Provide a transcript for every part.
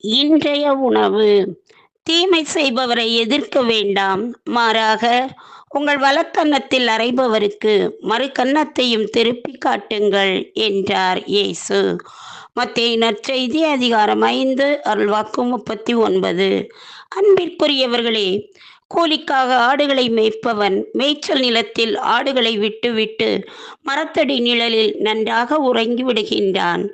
இன்றைய உணவு. தீமை செய்பவரை எதிர்க்க வேண்டாம். மாறாக உங்கள் வலக்கன்னத்தில் அறைபவருக்கு மறு கன்னத்தையும் திருப்பி காட்டுங்கள் என்றார் இயேசு. மத்திய நற்செய்தி அதிகாரம் ஐந்து அருள்வாக்கு முப்பத்தி ஒன்பது. அன்பிற்குரியவர்களே கூலிக்காக ஆடுகளை மேய்ப்பவன் மேய்ச்சல் நிலத்தில் ஆடுகளை விட்டுவிட்டு மரத்தடி நிழலில் நன்றாக உறங்கி விடுகின்றான்.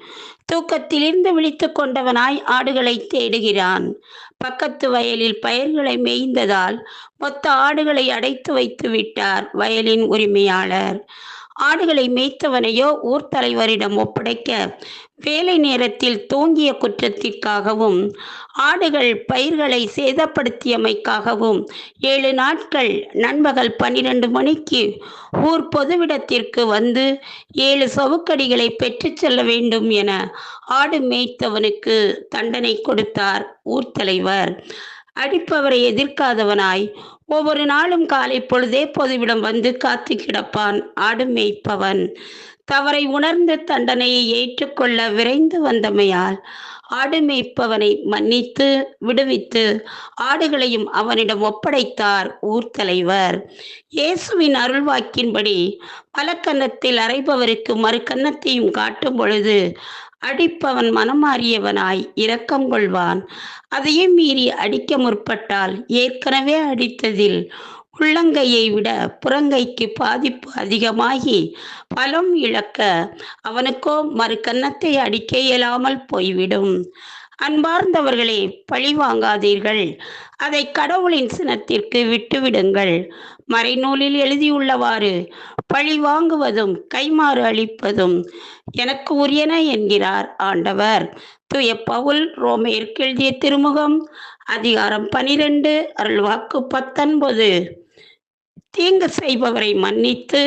தூக்கத்திலிருந்து விழித்து கொண்டவனாய் ஆடுகளை தேடுகிறான். பக்கத்து வயலில் பயிர்களை மேய்ந்ததால் மொத்த ஆடுகளை அடைத்து வைத்து விட்டார் வயலின் உரிமையாளர். ஆடுகளை மேய்த்தவனையோ ஊர் தலைவரிடம் ஒப்படைக்க வேலை நேரத்தில் தூங்கிய குற்றத்திற்காகவும் ஆடுகள் பயிர்களை சேதப்படுத்தியமைக்காகவும் ஏழு நாட்கள் நண்பகல் பன்னிரண்டு மணிக்கு ஊர் பொதுவிடத்திற்கு வந்து ஏழு சவுக்கடிகளை பெற்றுச் செல்ல வேண்டும் என ஆடு மேய்த்தவனுக்கு தண்டனை கொடுத்தார் ஊர் தலைவர். அடிப்பவரை எதிர்க்காதவனாய். ஒவ்வொரு நாளும் காலை பொழுதே பொதுவிடம் வந்து காத்து கிடப்பான் ஆடு மேய்ப்பவன். தவறை உணர்ந்து தண்டனையை ஏற்றுக்கொள்ள விரைந்து வந்தமையால் ஆடு மேய்ப்பவனை மன்னித்து விடுவித்து ஆடுகளையும் அவனிடம் ஒப்படைத்தார் ஊர் தலைவர். இயேசுவின் அருள்வாக்கின்படி பல கன்னத்தில் அறைபவருக்கு மறு கன்னத்தையும் காட்டும் பொழுது அடிப்பவன் மனமாறியவனாய் இரக்கம் கொள்வான். அதையும் மீறி அடிக்க முற்பட்டால் ஏற்கனவே அடித்ததில் உள்ளங்கையை விட புறங்கைக்கு பாதிப்பு அதிகமாகி பலம் இழக்க அவனுக்கோ மறு கன்னத்தை அடிக்க இயலாமல் போய்விடும். அன்பார்ந்தவர்களே பழி வாங்காதீர்கள். அதை கடவுளின் சினத்திற்கு விட்டுவிடுங்கள். மறைநூலில் எழுதியுள்ளவாறு பழி வாங்குவதும் கைமாறு அளிப்பதும் எனக்கு உரியன என்கிறார் ஆண்டவர். தூய பவுல் ரோமேற்கு எழுதிய திருமுகம் அதிகாரம் பனிரெண்டு அருள்வாக்கு பத்தொன்பது. தீங்கு செய்பவரை மன்னித்து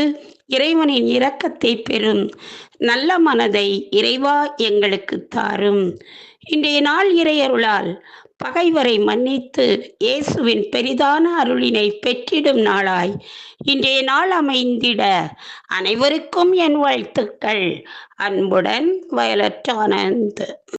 இறைவனின் இரக்கத்தை பெறும். நல்ல மனதை இறைவா எங்களுக்கு தாரும். இன்றைய நாள் இறையருளால் பகைவரை மன்னித்து இயேசுவின் பெரிதான அருளினை பெற்றிடும் நாளாய். இன்றைய நாள் அமைந்திட அனைவருக்கும் என் வாழ்த்துக்கள். அன்புடன் வயலட் ஆனந்த்.